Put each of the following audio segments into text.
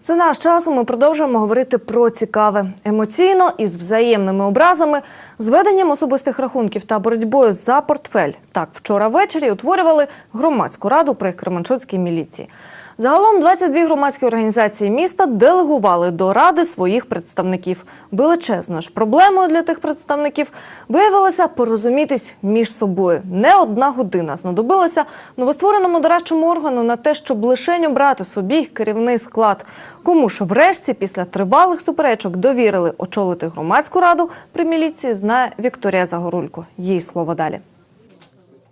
Це наш час. Ми продовжуємо говорити про цікаве емоційно і з взаємними образами, зведенням особистих рахунків та боротьбою за портфель. Так, вчора ввечері утворювали громадську раду при Кременчуцькій міліції. Загалом 22 громадські організації міста делегували до ради своїх представників. Величезною ж проблемою для тих представників виявилося порозумітись між собою. Не одна година знадобилася новоствореному дорадчому органу на те, щоб лишень обрати собі керівний склад. Кому ж врешті після тривалих суперечок довірили очолити громадську раду при міліції, знає Вікторія Загорулько. Їй слово далі.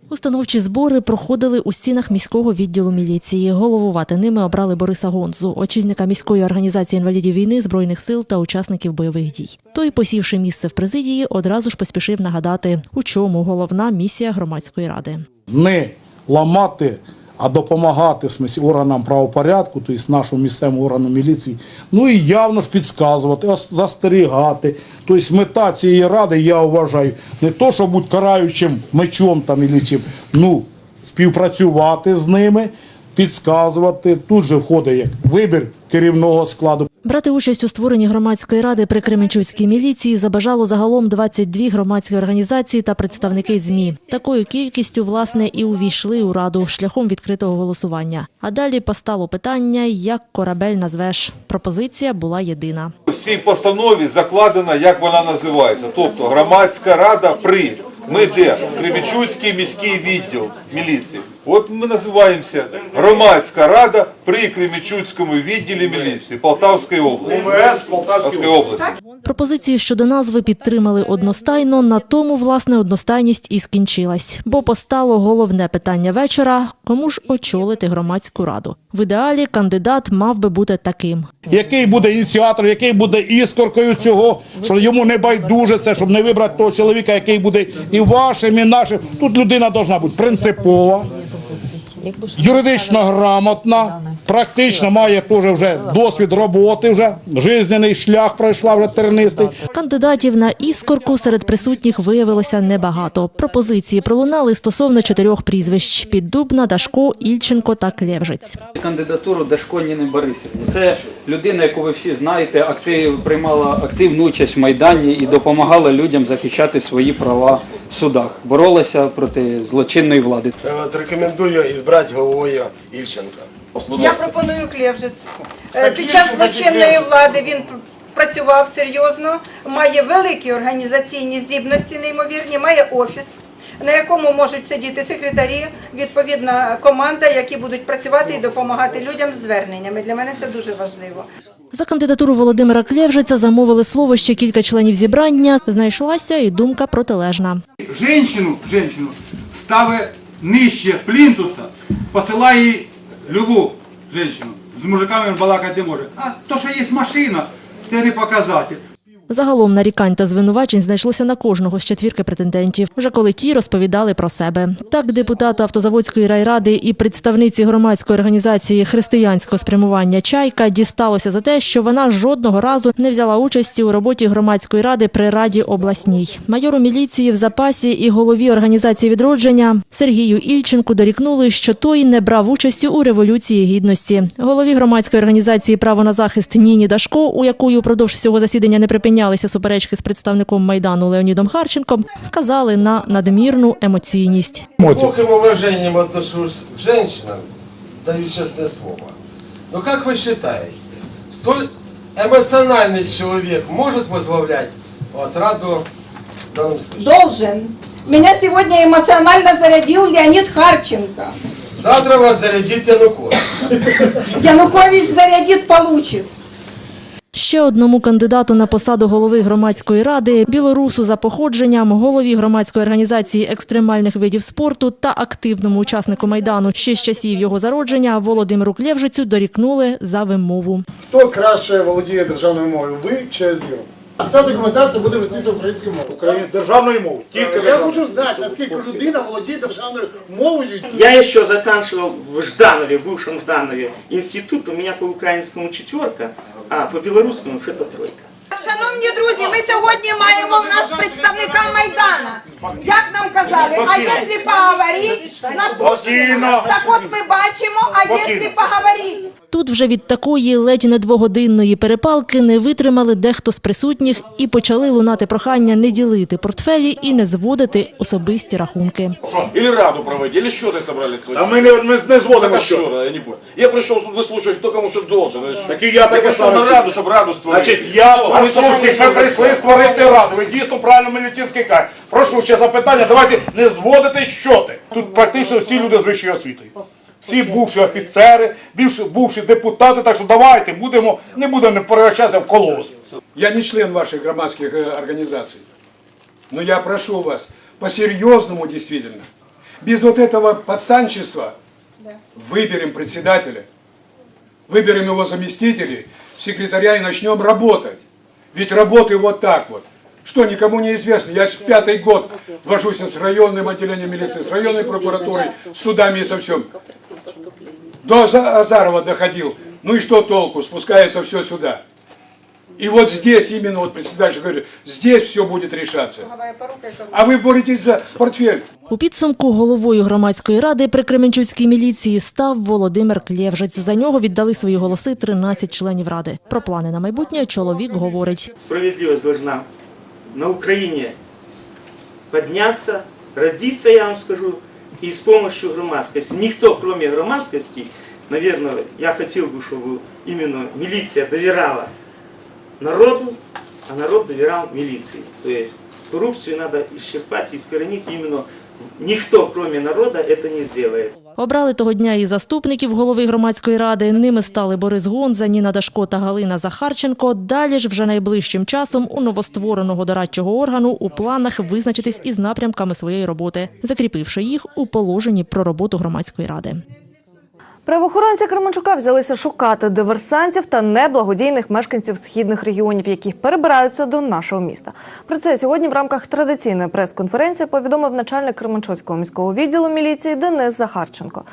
Установчі збори проходили у стінах міського відділу міліції. Головувати ними обрали Бориса Гонзу, очільника міської організації інвалідів війни, збройних сил та учасників бойових дій. Той, посівши місце в президії, одразу ж поспішив нагадати, у чому головна місія громадської ради. не ламати, а допомагати в органам правопорядку, тобто нашому місцевому органу міліції, ну і явно ж підказувати, застерігати. Тобто мета цієї ради, я вважаю, не то, щоб бути караючим мечом там, і чим, ну, співпрацювати з ними, підказувати. Тут же входить як вибір керівного складу. Брати участь у створенні громадської ради при Кременчуцькій міліції забажало загалом 22 громадські організації та представники ЗМІ. Такою кількістю, власне, і увійшли у раду шляхом відкритого голосування. А далі постало питання, як корабель назвеш. Пропозиція була єдина. В цій постанові закладено, як вона називається. Тобто громадська рада при. Ми де? Кременчуцький міський відділ міліції. От ми називаємося громадська рада при Кременчуцькому відділі міліції Полтавської області. Полтавської області. Пропозицію щодо назви підтримали одностайно. На тому, власне, одностайність і скінчилась. Бо постало головне питання вечора – кому ж очолити громадську раду. В ідеалі кандидат мав би бути таким. Який буде ініціатор, який буде іскоркою цього, що йому не байдуже це, щоб не вибрати того чоловіка, який буде і вашим, і нашим. Тут людина повинна бути принципова, юридично грамотна, практично має теж вже досвід роботи, вже жизненний шлях пройшла вже тернистий. Кандидатів на іскорку серед присутніх виявилося небагато. Пропозиції пролунали стосовно чотирьох прізвищ – Піддубна, Дашко, Ільченко та Клєвжець. Кандидатуру Дашко Ніни Борисівни. Це людина, яку ви всі знаєте, актив, приймала активну участь в Майдані і допомагала людям захищати свої права судах. Боролася проти злочинної влади. От рекомендую ізбрати головою Ільченка. Я пропоную Клевжець. Е, Під час злочинної влади він працював серйозно, має великі організаційні здібності, неймовірні, має офіс, на якому можуть сидіти секретарі, відповідна команда, які будуть працювати і допомагати людям з зверненнями. Для мене це дуже важливо. За кандидатуру Володимира Клєвжиця замовили слово ще кілька членів зібрання. Знайшлася і думка протилежна. женщину, женщину ставить нижче плінтуса, посилає їй любу женщину. З мужиками балакати не може. А то, що є машина, це не показатель. Загалом нарікань та звинувачень знайшлося на кожного з четвірки претендентів, вже коли ті розповідали про себе. Так, депутату автозаводської райради і представниці громадської організації християнського спрямування Чайка дісталося за те, що вона жодного разу не взяла участі у роботі громадської ради при раді обласній. Майору міліції в запасі і голові організації відродження Сергію Ільченку дорікнули, що той не брав участі у революції гідності. Голові громадської організації Право на захист Ніні Дашко, у якої упродовж всього засідання не припинялися суперечки з представником майдану Леонідом Харченком, вказали на надмірну емоційність. Глубоким уважением отношусь к женщинам, даю честное слово. Но как вы считаете, столь эмоциональный человек может возглавлять вот, Раду в данном случае? Должен. Меня сегодня эмоционально зарядил Леонид Харченко. Завтра вас зарядит Янукович. Янукович зарядит, получит. Ще одному кандидату на посаду голови громадської ради, білорусу за походженням, голові громадської організації екстремальних видів спорту та активному учаснику майдану ще з часів його зародження Володимиру Клєвжицю дорікнули за вимову. Хто краще володіє державною мовою, ви чи Азіров? Вся документація буде вестися українською мовою. Україна державною мовою. Тільки Я хочу знати, наскільки людина володіє державною мовою. Я еще заканчивал в Жданове, бывшем Жданове, институт, у меня по украинскому четверка, а по белорусскому что-то тройка. Шановні друзі, ми сьогодні маємо в нас представника Майдана. Як нам казали, а якщо поговорити, на так от ми бачимо, а якщо поговорити. Тут вже від такої ледь не двогодинної перепалки не витримали дехто з присутніх і почали лунати прохання не ділити портфелі і не зводити особисті рахунки. Или раду проводить, или счеты собрались свои. А ми не, ми не зводимо Так а що. что, я не понял. Я пришел тут выслушать, кто кому что должен. Так і я таке пришел саме. на раду, чтобы раду створити. Значить, я А не то, прошу що всіх, ми прийшли створити раду. Ви дійсно правильно Мелітинський каже. Прошу ще запитання, давайте не зводити щоти. Тут практично всі люди з вищою освітою. Всі бувші офіцери, бувші, бувші депутати, так що давайте будемо, не будемо перевращатися в колос. Я не член ваших громадских э, организаций. Но я прошу вас, по-серьезному действительно, без вот этого подстанчества, выберем председателя, выберем его заместителей, секретаря и начнем работать. Ведь работы вот так вот. Что, никому не известно. Я с пятый год вожусь с районным отделением милиции, с районной прокуратурой, с судами и со всем. До Аза- Азарова доходил. Ну и что толку? Спускается все сюда. И вот здесь именно, вот председатель говорит, здесь все будет решаться. А вы боретесь за портфель. У підсумку головою громадської ради при Кременчуцькій міліції став Володимир Клєвжець. За нього віддали свої голоси 13 членів ради. Про плани на майбутнє чоловік говорить. Справедливость должна на Украине подняться, родиться, я вам скажу, и с помощью громадскости. Никто, кроме громадскости, наверное, я хотел бы, чтобы именно милиция доверяла народу, а народ доверял милиции. То есть коррупцию надо исчерпать, искоренить. Именно никто, кроме народа, это не сделает. Обрали того дня і заступників голови громадської ради. Ними стали Борис Гонза, Ніна Дашко та Галина Захарченко. Далі ж вже найближчим часом у новоствореного дорадчого органу у планах визначитись із напрямками своєї роботи, закріпивши їх у положенні про роботу громадської ради. Правоохоронці Кременчука взялися шукати диверсантів та неблагодійних мешканців східних регіонів, які перебираються до нашого міста. Про це сьогодні в рамках традиційної прес-конференції повідомив начальник Кременчуцького міського відділу міліції Денис Захарченко.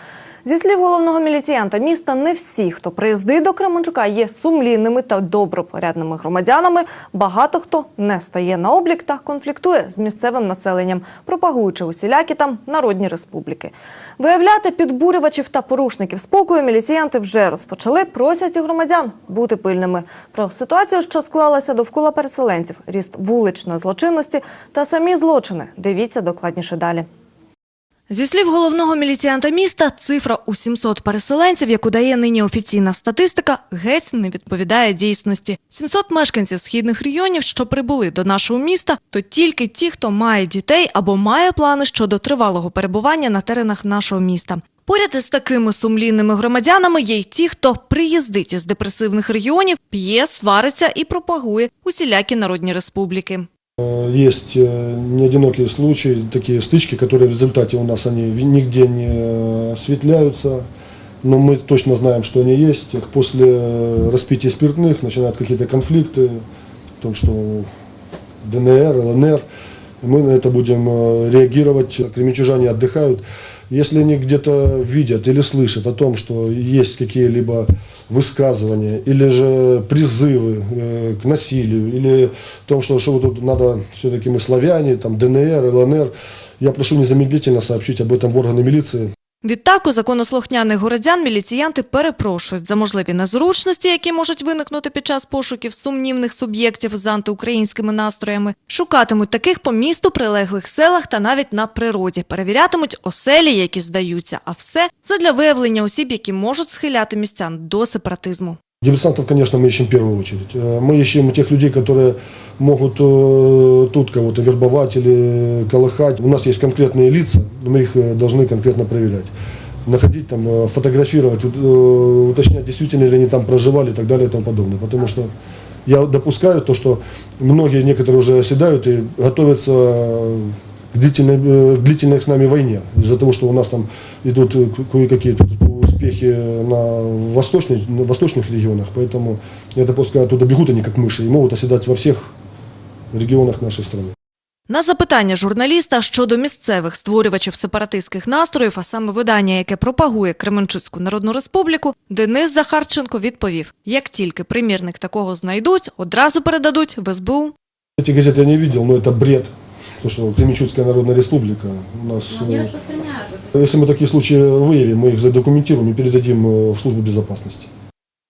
Зі слів головного міліціянта міста, не всі, хто приїздить до Кременчука, є сумлінними та добропорядними громадянами. Багато хто не стає на облік та конфліктує з місцевим населенням, пропагуючи усілякі там народні республіки. Виявляти підбурювачів та порушників спокою міліціянти вже розпочали. Просять і громадян бути пильними. Про ситуацію, що склалася довкола переселенців, ріст вуличної злочинності та самі злочини. Дивіться докладніше далі. Зі слів головного міліціянта міста, цифра у 700 переселенців, яку дає нині офіційна статистика, геть не відповідає дійсності. 700 мешканців східних регіонів, що прибули до нашого міста, то тільки ті, хто має дітей або має плани щодо тривалого перебування на теренах нашого міста. Поряд із такими сумлінними громадянами є й ті, хто приїздить із депресивних регіонів, п'є, свариться і пропагує усілякі народні республіки. Есть э, неодинокие случаи, такие стычки, которые в результате у нас они нигде не э, осветляются, но мы точно знаем, что они есть. После э, распития спиртных начинают какие-то конфликты, в том, что ДНР, ЛНР. Мы на это будем э, реагировать. Кременчужане отдыхают. Если они где-то видят или слышат о том, что есть какие-либо высказывания или же призывы э, к насилию, или в том, что, что вот тут надо, все-таки мы славяне, там ДНР, ЛНР, я прошу незамедлительно сообщить об этом в органы милиции. Відтак у законослухняних городян міліціянти перепрошують за можливі незручності, які можуть виникнути під час пошуків сумнівних суб'єктів з антиукраїнськими настроями. Шукатимуть таких по місту, прилеглих селах та навіть на природі. Перевірятимуть оселі, які здаються, а все задля виявлення осіб, які можуть схиляти містян до сепаратизму. Диверсантов, конечно, мы ищем в первую очередь. Э, Мы ищем тех людей, которые могут э, тут кого-то вербовать или колыхать. У нас есть конкретные лица, мы их э, должны конкретно проверять. Находить там, фотографировать, ут- уточнять, действительно ли они там проживали и так далее и тому подобное. Потому что я допускаю то, что многие, некоторые уже оседают и готовятся к длительной, к длительной с нами войне. Из-за того, что у нас там идут ко- кое-какие успехи на восточных, на восточных регионах. Поэтому я допускаю, оттуда бегут они как мыши и могут оседать во всех регионах нашей страны. На запитання журналіста щодо місцевих створювачів сепаратистських настроїв, а саме видання, яке пропагує Кременчуцьку Народну Республіку, Денис Захарченко відповів: як тільки примірник такого знайдуть, одразу передадуть в СБУ. Эти газеты я не видел, но это бред. то, что Кременчугская Народная Республика у нас... Не э, розпространяється. Если мы такие случаи выявим, мы их задокументируем и передадим э, в службу безопасности.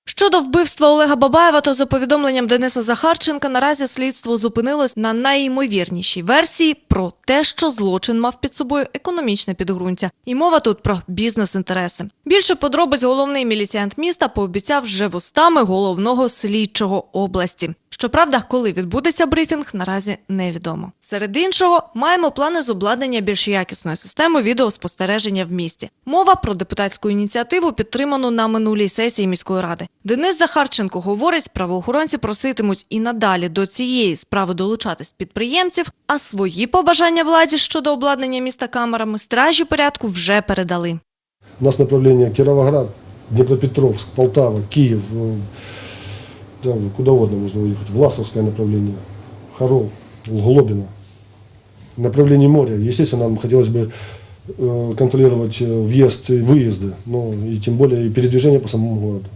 Щодо вбивства Олега Бабаєва, то за повідомленням Дениса Захарченка, наразі слідство зупинилось на найімовірнішій версії про те, що злочин мав під собою економічне підґрунтя. І мова тут про бізнес-інтереси. Більше подробиць головний міліціянт міста пообіцяв вже вустами головного слідчого області. Щоправда, коли відбудеться брифінг, наразі невідомо. Серед іншого, маємо плани з обладнання більш якісної системи відеоспостереження в місті. Мова про депутатську ініціативу підтриману на минулій сесії міської ради. Денис Захарченко говорить, правоохоронці проситимуть і надалі до цієї справи долучатись підприємців, а свої побажання владі щодо обладнання міста камерами стражі порядку вже передали. У нас направление Кировоград, Днепропетровск, Полтава, Киев, э, да, куда угодно можно уехать. Власовское направление, Харов, Глобино. Направление моря. Естественно, нам хотелось бы э, контролировать э, въезд и выезды, но и тем более и передвижение по самому городу.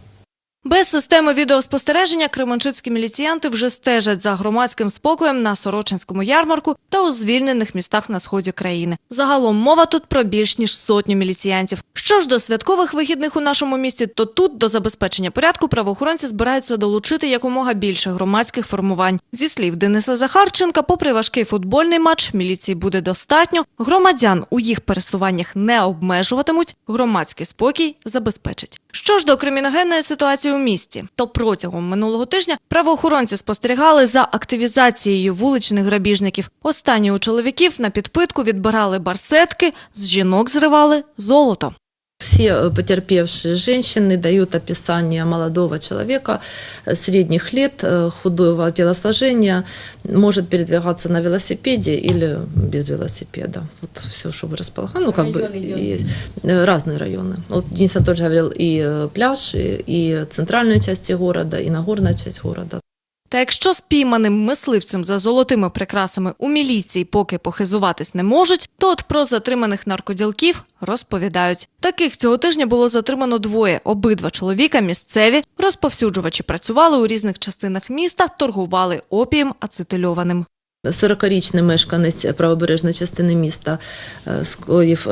Без системи відеоспостереження кременчуцькі міліціянти вже стежать за громадським спокоєм на Сорочинському ярмарку та у звільнених містах на сході країни. Загалом мова тут про більш ніж сотню міліціянтів. Що ж до святкових вихідних у нашому місті, то тут до забезпечення порядку правоохоронці збираються долучити якомога більше громадських формувань. Зі слів Дениса Захарченка, попри важкий футбольний матч, міліції буде достатньо. Громадян у їх пересуваннях не обмежуватимуть. Громадський спокій забезпечать. Що ж до криміногенної ситуації у місті, то протягом минулого тижня правоохоронці спостерігали за активізацією вуличних грабіжників. Останні у чоловіків на підпитку відбирали барсетки, з жінок зривали золото. Все э, потерпевшие женщины дают описание молодого человека э, средних лет, э, худого телосложения, может передвигаться на велосипеде или без велосипеда. Вот все, что вы располагали. Ну, как бы и, э, разные районы. Вот Денис Анатольевич говорил и э, пляж, и, и центральной части города, и Нагорная часть города. Та якщо спійманим мисливцем за золотими прикрасами у міліції поки похизуватись не можуть, то от про затриманих наркоділків розповідають. Таких цього тижня було затримано двоє. Обидва чоловіка місцеві, розповсюджувачі працювали у різних частинах міста, торгували опієм ацетильованим. 40-річний мешканець правобережної частини міста е, скоїв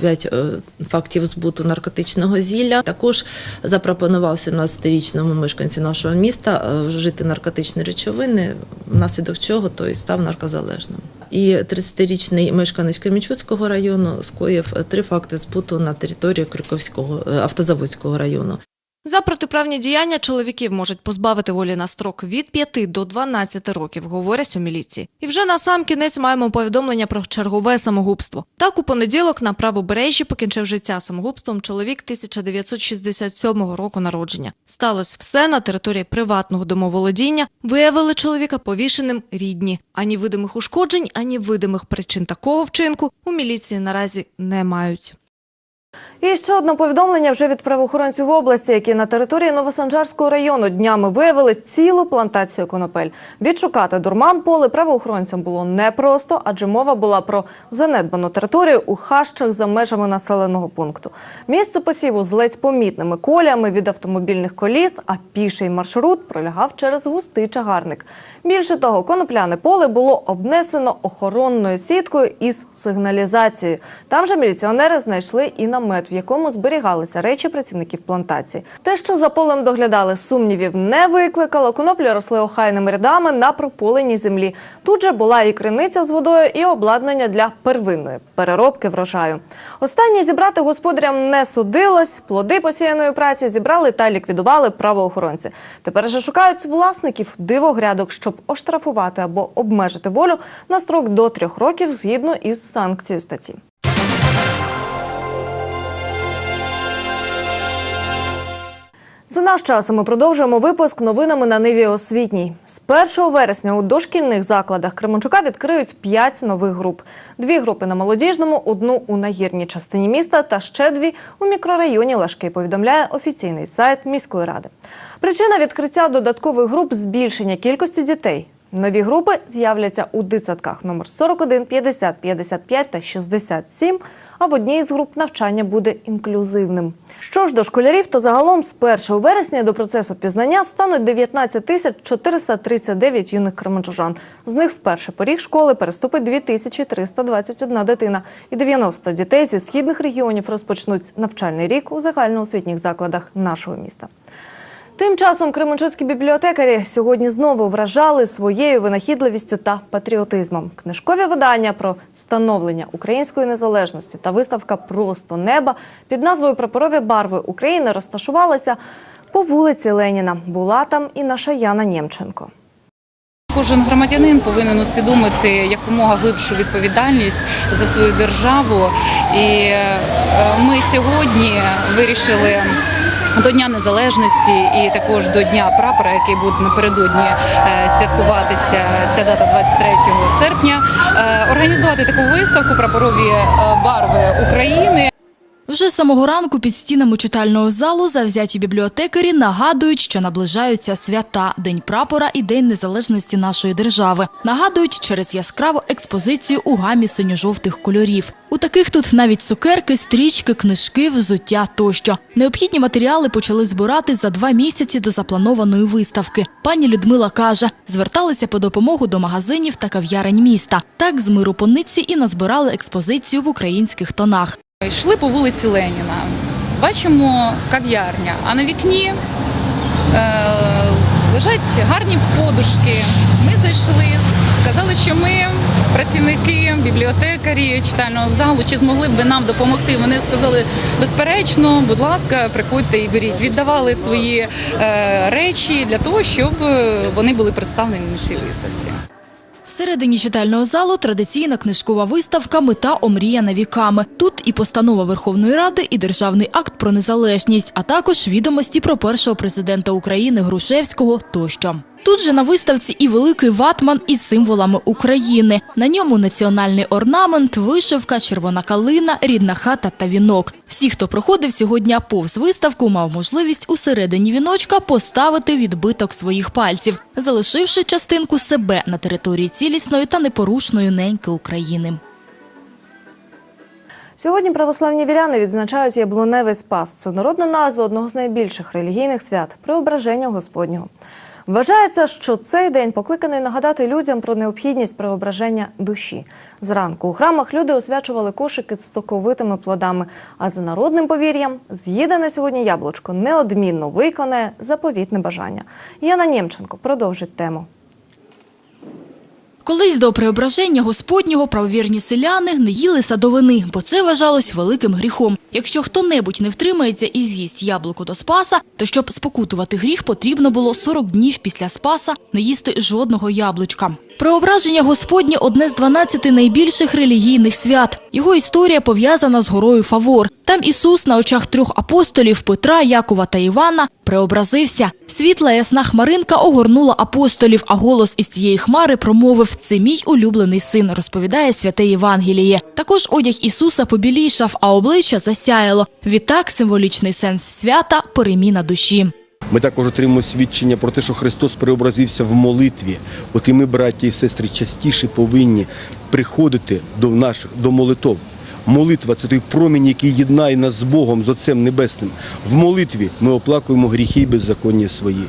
5 фактів збуту наркотичного зілля. Також запропонував 17-річному мешканцю нашого міста е, вжити наркотичні речовини, внаслідок чого той став наркозалежним. І 30-річний мешканець Кремічуцького району скоїв е, три факти збуту на території Криковського е, автозаводського району. За протиправні діяння чоловіків можуть позбавити волі на строк від 5 до 12 років, говорять у міліції. І вже на сам кінець маємо повідомлення про чергове самогубство. Так, у понеділок на правобережжі покінчив життя самогубством чоловік 1967 року народження. Сталося все на території приватного домоволодіння. Виявили чоловіка повішеним рідні. Ані видимих ушкоджень, ані видимих причин такого вчинку у міліції наразі не мають. І ще одне повідомлення вже від правоохоронців області, які на території Новосанжарського району днями виявили цілу плантацію конопель. Відшукати дурман поле правоохоронцям було непросто, адже мова була про занедбану територію у хащах за межами населеного пункту. Місце посіву з ледь помітними колями від автомобільних коліс, а піший маршрут пролягав через густий чагарник. Більше того, конопляне поле було обнесено охоронною сіткою із сигналізацією. Там же міліціонери знайшли і намет, в якому зберігалися речі працівників плантації. Те, що за полем доглядали, сумнівів не викликало. Коноплі росли охайними рядами на прополеній землі. Тут же була і криниця з водою, і обладнання для первинної переробки врожаю. Останнє зібрати господарям не судилось. Плоди посіяної праці зібрали та ліквідували правоохоронці. Тепер же шукають власників дивогрядок, щоб оштрафувати або обмежити волю на строк до трьох років згідно із санкцією статті. За наш час ми продовжуємо випуск новинами на Ниві освітній. З 1 вересня у дошкільних закладах Кременчука відкриють 5 нових груп. Дві групи на молодіжному, одну у нагірній частині міста та ще дві у мікрорайоні Лашки, повідомляє офіційний сайт міської ради. Причина відкриття додаткових груп збільшення кількості дітей. Нові групи з'являться у дитсадках номер 41, 50, 55 та 67, а в одній з груп навчання буде інклюзивним. Що ж до школярів, то загалом з 1 вересня до процесу пізнання стануть 19 тисяч 439 юних кременчужан. З них вперше поріг школи переступить 2321 дитина, і 90 дітей зі східних регіонів розпочнуть навчальний рік у загальноосвітніх закладах нашого міста. Тим часом кременчуцькі бібліотекарі сьогодні знову вражали своєю винахідливістю та патріотизмом. Книжкові видання про становлення української незалежності та виставка Просто неба під назвою Прапорові барви України розташувалися по вулиці Леніна. Була там і наша Яна Нємченко. Кожен громадянин повинен усвідомити якомога глибшу відповідальність за свою державу. І е, ми сьогодні вирішили до Дня Незалежності і також до Дня прапора, який буде напередодні е, святкуватися ця дата 23 серпня, е, організувати таку виставку прапорові е, барви України. Вже з самого ранку під стінами читального залу завзяті бібліотекарі нагадують, що наближаються свята День прапора і День незалежності нашої держави. Нагадують через яскраву експозицію у гамі синьо-жовтих кольорів. У таких тут навіть цукерки, стрічки, книжки, взуття тощо. Необхідні матеріали почали збирати за два місяці до запланованої виставки. Пані Людмила каже, зверталися по допомогу до магазинів та кав'ярень міста. Так з миру пониці і назбирали експозицію в українських тонах. Йшли по вулиці Леніна. Бачимо кав'ярня, а на вікні е, лежать гарні подушки. Ми зайшли, сказали, що ми працівники, бібліотекарі читального залу. Чи змогли б нам допомогти? Вони сказали, безперечно, будь ласка, приходьте і беріть. Віддавали свої е, речі для того, щоб е, вони були представлені на цій виставці. Всередині читального залу традиційна книжкова виставка Мета омріяна віками. Тут і постанова Верховної Ради, і державний акт про незалежність, а також відомості про першого президента України Грушевського тощо. Тут же на виставці і великий ватман із символами України. На ньому національний орнамент, вишивка, червона калина, рідна хата та вінок. Всі, хто проходив сьогодні повз виставку, мав можливість усередині віночка поставити відбиток своїх пальців, залишивши частинку себе на території цілісної та непорушної неньки України. Сьогодні православні віряни відзначають яблуневий спас. Це народна назва одного з найбільших релігійних свят преображення Господнього. Вважається, що цей день покликаний нагадати людям про необхідність преображення душі. Зранку у храмах люди освячували кошики з соковитими плодами. А за народним повір'ям, з'їдене сьогодні яблучко неодмінно виконає заповітне бажання. Яна Німченко продовжить тему. Колись до преображення Господнього правовірні селяни не їли садовини, бо це вважалось великим гріхом. Якщо хто-небудь не втримається і з'їсть яблуко до спаса, то щоб спокутувати гріх, потрібно було 40 днів після спаса не їсти жодного яблучка. Преображення Господнє – одне з 12 найбільших релігійних свят. Його історія пов'язана з горою Фавор. Там Ісус на очах трьох апостолів Петра, Якова та Івана преобразився. Світла ясна хмаринка огорнула апостолів, а голос із цієї хмари промовив «Це мій улюблений син», розповідає святе Євангеліє. Також одяг Ісуса побілішав, а обличчя засяяло. Відтак символічний сенс свята – переміна душі. Ми також отримуємо свідчення про те, що Христос преобразився в молитві. От і ми, браття і сестри, частіше повинні приходити до наших до молитов. Молитва це той промінь, який єднає нас з Богом, з Отцем Небесним. В молитві ми оплакуємо гріхи і беззаконня свої.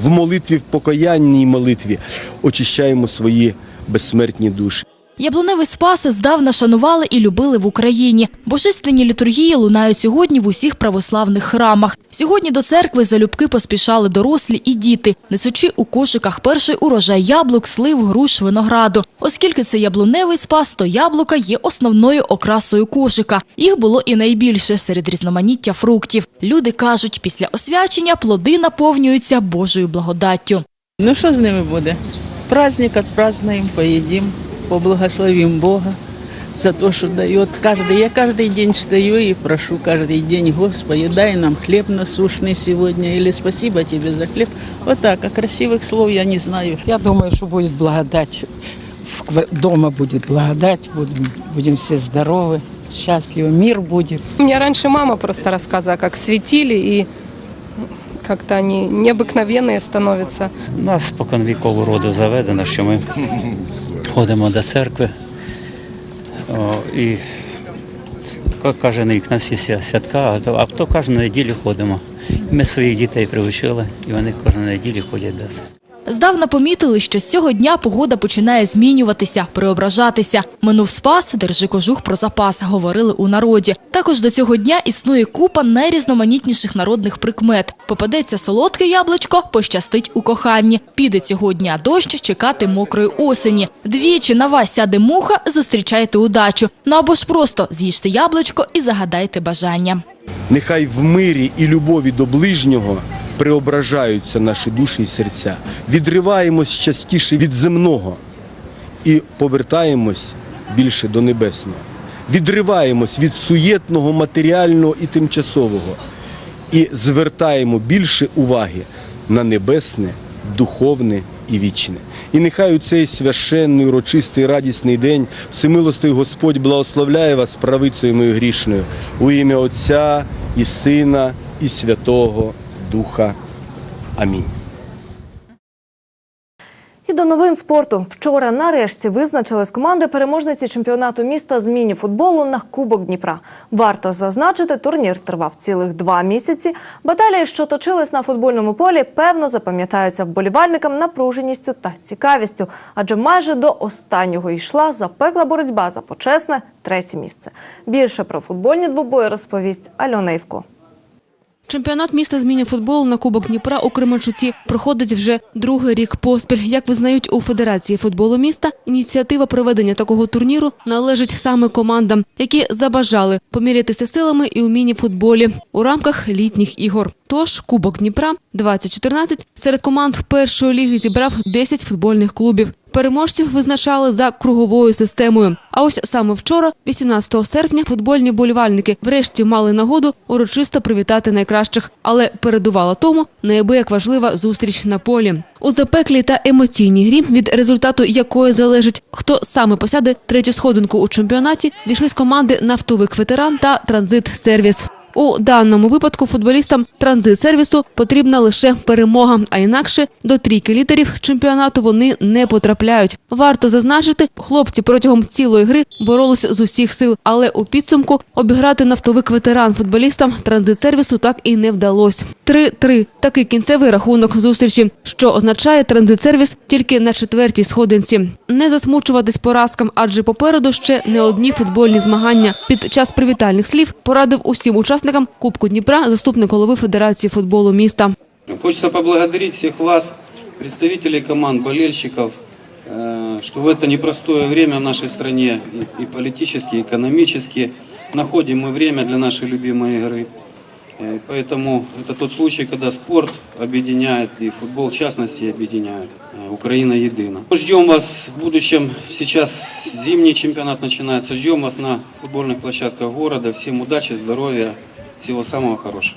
В молитві, в покаянній молитві очищаємо свої безсмертні душі. Яблуневий спаси здавна шанували і любили в Україні. Божественні літургії лунають сьогодні в усіх православних храмах. Сьогодні до церкви залюбки поспішали дорослі і діти, несучи у кошиках перший урожай яблук, слив, груш, винограду. Оскільки це яблуневий спас, то яблука є основною окрасою кошика. Їх було і найбільше серед різноманіття фруктів. Люди кажуть, після освячення плоди наповнюються Божою благодаттю. Ну що з ними буде? Праздник отпразднуем, поедим, поблагословим Бога за то, что дает каждый. Я каждый день встаю и прошу каждый день, Господи, дай нам хлеб насущный сегодня, или спасибо тебе за хлеб. Вот так, а красивых слов я не знаю. Я думаю, что будет благодать. В ква- Дома будет благодать, будем, будем все здоровы, счастливы, мир будет. Мне раньше мама просто рассказывала, как светили, и как-то они необыкновенные становятся. У нас споконвікового роду заведено, що ми ходимо до церкви о, і як кожен рік на всі святка, а то кожну неділю ходимо. Ми своїх дітей привчили, і вони кожну неділю ходять до церкви. Здавна помітили, що з цього дня погода починає змінюватися, преображатися. Минув спас, держи кожух про запас, говорили у народі. Також до цього дня існує купа найрізноманітніших народних прикмет. Попадеться солодке яблучко, пощастить у коханні. Піде цього дня дощ, чекати мокрої осені. Двічі на вас сяде муха, зустрічайте удачу. Ну або ж просто з'їжте яблучко і загадайте бажання. Нехай в мирі і любові до ближнього преображаються наші душі і серця. Відриваємось частіше від земного і повертаємось більше до небесного. Відриваємось від суєтного, матеріального і тимчасового і звертаємо більше уваги на небесне, духовне і вічне. І нехай у цей священний, урочистий, радісний день всемилостий Господь благословляє вас правицею мою грішною у ім'я Отця і Сина і Святого Духа. Амінь. І до новин спорту. Вчора нарешті визначились команди переможниці чемпіонату міста з міні-футболу на Кубок Дніпра. Варто зазначити, турнір тривав цілих два місяці. Баталії, що точились на футбольному полі, певно запам'ятаються вболівальникам напруженістю та цікавістю, адже майже до останнього йшла запекла боротьба за почесне третє місце. Більше про футбольні двобої розповість Альона Івко. Чемпіонат міста з міні-футболу на Кубок Дніпра у Кременчуці проходить вже другий рік поспіль. Як визнають у Федерації футболу міста, ініціатива проведення такого турніру належить саме командам, які забажали помірятися силами і у міні-футболі у рамках літніх ігор. Тож Кубок Дніпра 2014 серед команд першої ліги зібрав 10 футбольних клубів. Переможців визначали за круговою системою. А ось саме вчора, 18 серпня, футбольні болівальники врешті мали нагоду урочисто привітати найкращих, але передувала тому неабияк важлива зустріч на полі. У запеклій та емоційній грі, від результату якої залежить, хто саме посяде третю сходинку у чемпіонаті, зійшлись команди Нафтовик ветеран та Транзит Сервіс. У даному випадку футболістам транзит-сервісу потрібна лише перемога, а інакше до трійки лідерів чемпіонату вони не потрапляють. Варто зазначити, хлопці протягом цілої гри боролись з усіх сил, але у підсумку обіграти нафтовик ветеран футболістам транзит-сервісу так і не вдалося. 3-3 – такий кінцевий рахунок зустрічі, що означає транзит-сервіс тільки на четвертій сходинці. Не засмучуватись поразкам, адже попереду ще не одні футбольні змагання. Під час привітальних слів порадив усім учасникам Кубку Дніпра заступник голови Федерації футболу міста. Хочется поблагодарить всех вас, представителей команд, болельщиков, э, что в это непростое время в нашей стране, и и политически, и экономически, находим мы время для нашей любимой игры. Э, Поэтому это тот случай, когда спорт объединяет, и футбол в частности объединяет. Э, Украина едина. Ждем вас в будущем. Сейчас зимний чемпионат начинается. Ждем вас на футбольных площадках города. Всем удачи, здоровья, всего самого хорошего.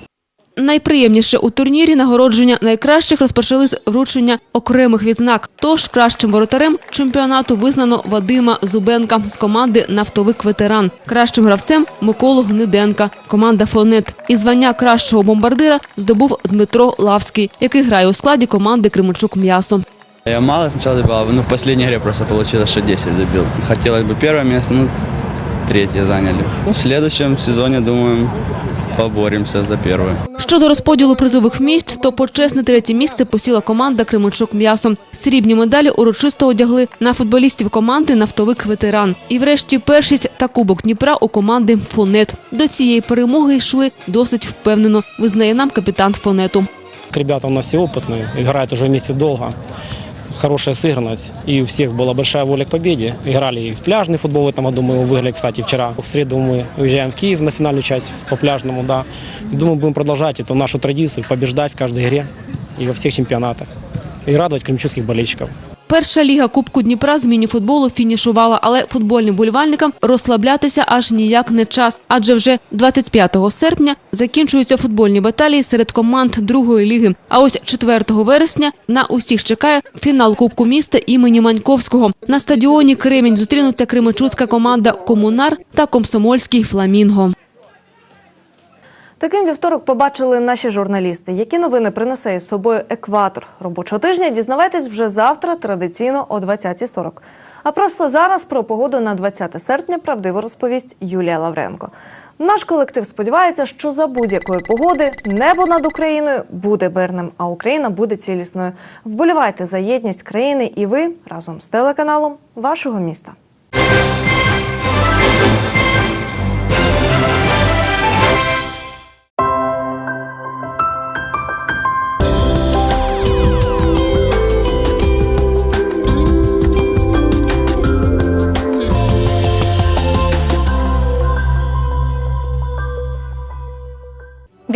Найприємніше у турнірі нагородження найкращих розпочали з вручення окремих відзнак. Тож кращим воротарем чемпіонату визнано Вадима Зубенка з команди Нафтовик ветеран. Кращим гравцем Миколу Гниденка, команда Фонет. І звання кращого бомбардира здобув Дмитро Лавський, який грає у складі команди Кременчук М'ясо. Я мало сначала забивал, но в последней игре просто получилось, что 10 забил. Хотелось бы первое место, ну, третье заняли. Ну, в следующем сезоне, думаю, поборемся за первое. Щодо розподілу призових місць, то почесне третє місце посіла команда Кременчук М'ясо. Срібні медалі урочисто одягли на футболістів команди Нафтовик ветеран. І врешті першість та кубок Дніпра у команди Фонет. До цієї перемоги йшли досить впевнено, визнає нам капітан Фонету. Ребята у нас все опытные, играют уже вместе долго Хорошая сыгранность. И у всех была большая воля к победе. Играли и в пляжный футбол в этом году. Мы его выиграли, кстати, вчера. В среду мы уезжаем в Киев на финальную часть по пляжному, да. И думаю, будем продолжать эту нашу традицию, побеждать в каждой игре и во всех чемпионатах. И радовать кремчуских болельщиков. Перша ліга Кубку Дніпра з мініфутболу фінішувала, але футбольним болівальникам розслаблятися аж ніяк не час. Адже вже 25 серпня закінчуються футбольні баталії серед команд другої ліги. А ось 4 вересня на усіх чекає фінал Кубку міста імені Маньковського. На стадіоні Кремінь зустрінуться кременчуцька команда Комунар та Комсомольський Фламінго. Таким вівторок побачили наші журналісти. Які новини принесе із собою екватор робочого тижня? Дізнавайтесь вже завтра, традиційно о 20.40. А просто зараз про погоду на 20 серпня правдиво розповість Юлія Лавренко. Наш колектив сподівається, що за будь-якої погоди небо над Україною буде мирним, а Україна буде цілісною. Вболівайте за єдність країни і ви разом з телеканалом вашого міста.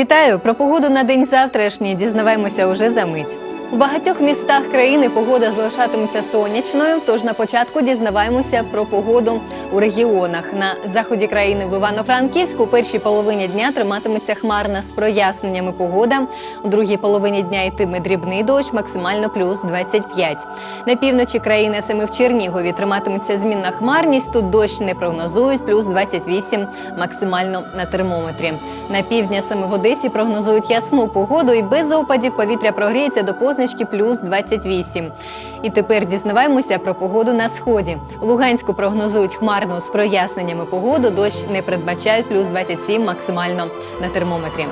Вітаю! Про погоду на день завтрашній дізнаваємося уже за мить. У багатьох містах країни погода залишатиметься сонячною. Тож на початку дізнаваємося про погоду у регіонах. На заході країни в Івано-Франківську у першій половині дня триматиметься хмарна з проясненнями погода. У другій половині дня йтиме дрібний дощ, максимально плюс 25. На півночі країни саме в Чернігові триматиметься змінна хмарність. Тут дощ не прогнозують, плюс 28 максимально на термометрі. На півдні саме в Одесі прогнозують ясну погоду і без опадів повітря прогріється до позначки плюс 28. І тепер дізнаваємося про погоду на сході. Луганську прогнозують хмарну з проясненнями погоду. Дощ не передбачають плюс 27 максимально на термометрі.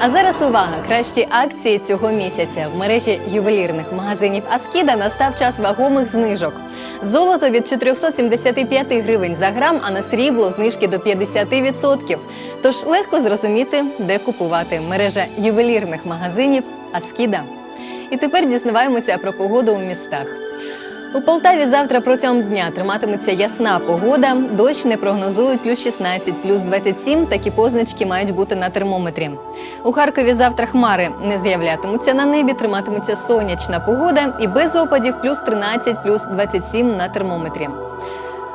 А зараз увага! Кращі акції цього місяця в мережі ювелірних магазинів Аскіда настав час вагомих знижок. Золото від 475 гривень за грам, а на срібло знижки до 50%. Тож легко зрозуміти, де купувати. Мережа ювелірних магазинів Аскіда. І тепер дізнаваємося про погоду у містах. У Полтаві завтра протягом дня триматиметься ясна погода. Дощ не прогнозують плюс 16, плюс 27. Такі позначки мають бути на термометрі. У Харкові завтра хмари не з'являтимуться на небі, триматиметься сонячна погода і без опадів плюс 13, плюс 27 на термометрі.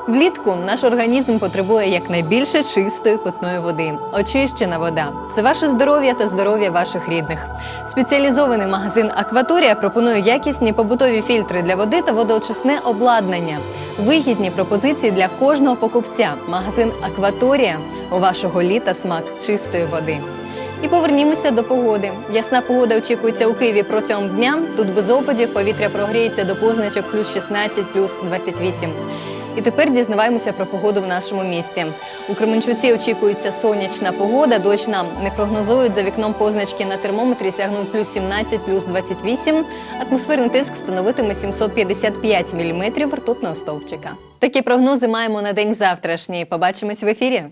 Влітку наш організм потребує якнайбільше чистої питної води. Очищена вода це ваше здоров'я та здоров'я ваших рідних. Спеціалізований магазин Акваторія пропонує якісні побутові фільтри для води та водоочисне обладнання. Вигідні пропозиції для кожного покупця. Магазин Акваторія у вашого літа смак чистої води. І повернімося до погоди. Ясна погода очікується у Києві протягом дня. Тут без опадів повітря прогріється до позначок плюс 16, плюс 28. І тепер дізнаваємося про погоду в нашому місті. У Кременчуці очікується сонячна погода. Дощ нам не прогнозують. За вікном позначки на термометрі сягнуть плюс 17, плюс 28. Атмосферний тиск становитиме 755 міліметрів ртутного стовпчика. Такі прогнози маємо на день завтрашній. Побачимось в ефірі.